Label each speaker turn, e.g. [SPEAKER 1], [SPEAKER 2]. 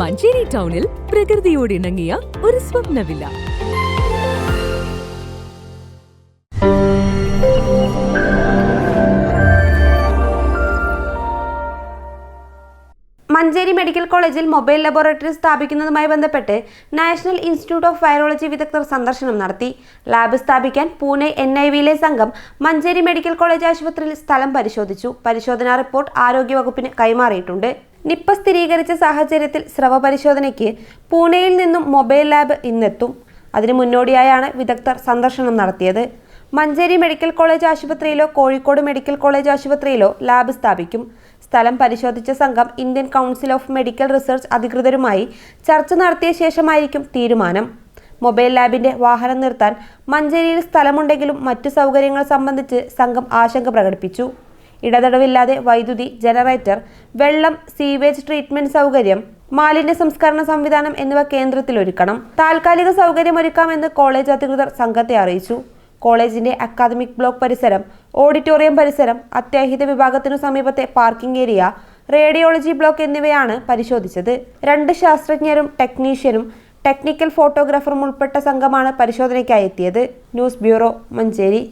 [SPEAKER 1] മഞ്ചേരി ടൗണിൽ പ്രകൃതിയോട് ഇണങ്ങിയ ഒരു സ്വപ്നവില്ല.
[SPEAKER 2] മഞ്ചേരി മെഡിക്കൽ കോളേജിൽ മൊബൈൽ ലബോറട്ടറി സ്ഥാപിക്കുന്നതുമായി ബന്ധപ്പെട്ട് നാഷണൽ ഇൻസ്റ്റിറ്റ്യൂട്ട് ഓഫ് വൈറോളജി വിദഗ്ധർ സന്ദർശനം നടത്തി. ലാബ് സ്ഥാപിക്കാൻ പൂനെ എൻ ഐ വിയിലെ സംഘം മഞ്ചേരി മെഡിക്കൽ കോളേജ് ആശുപത്രിയിൽ സ്ഥലം പരിശോധിച്ചു. പരിശോധനാ റിപ്പോർട്ട് ആരോഗ്യവകുപ്പിന് കൈമാറിയിട്ടുണ്ട്. നിപ്പ സ്ഥിരീകരിച്ച സാഹചര്യത്തിൽ സ്രവ പരിശോധനയ്ക്ക് പൂനെയിൽ നിന്നും മൊബൈൽ ലാബ് ഇന്നെത്തും. അതിനു മുന്നോടിയായാണ് വിദഗ്ധർ സന്ദർശനം നടത്തിയത്. മഞ്ചേരി മെഡിക്കൽ കോളേജ് ആശുപത്രിയിലോ കോഴിക്കോട് മെഡിക്കൽ കോളേജ് ആശുപത്രിയിലോ ലാബ് സ്ഥാപിക്കും. സ്ഥലം പരിശോധിച്ച സംഘം Indian council of medical research അധികൃതരുമായി ചർച്ച നടത്തിയ ശേഷമായിരിക്കും തീരുമാനം. മൊബൈൽ ലാബിന്റെ വാഹനം നിർത്താൻ മഞ്ചേരിയിൽ സ്ഥലമുണ്ടെങ്കിലും മറ്റു സൗകര്യങ്ങൾ സംബന്ധിച്ച് സംഘം ആശങ്ക പ്രകടിപ്പിച്ചു. ഇടതടവില്ലാതെ വൈദ്യുതി ജനറേറ്റർ വെള്ളം സീവേജ് ട്രീറ്റ്മെന്റ് സൗകര്യം മാലിന്യ സംസ്കരണ സംവിധാനം എന്നിവ കേന്ദ്രത്തിൽ ഒരുക്കണം. താൽക്കാലിക സൗകര്യമൊരുക്കാമെന്ന് കോളേജ് അധികൃതർ സംഘത്തെ അറിയിച്ചു. കോളേജിന്റെ അക്കാദമിക് ബ്ലോക്ക് പരിസരം ഓഡിറ്റോറിയം പരിസരം അത്യാഹിത വിഭാഗത്തിനു സമീപത്തെ പാർക്കിംഗ് ഏരിയ റേഡിയോളജി ബ്ലോക്ക് എന്നിവയാണ് പരിശോധിച്ചത്. രണ്ട് ശാസ്ത്രജ്ഞരും ടെക്നീഷ്യനും ടെക്നിക്കൽ ഫോട്ടോഗ്രാഫറും ഉൾപ്പെട്ട സംഘമാണ് പരിശോധനയ്ക്കായി എത്തിയത്. News bureau Manjeri.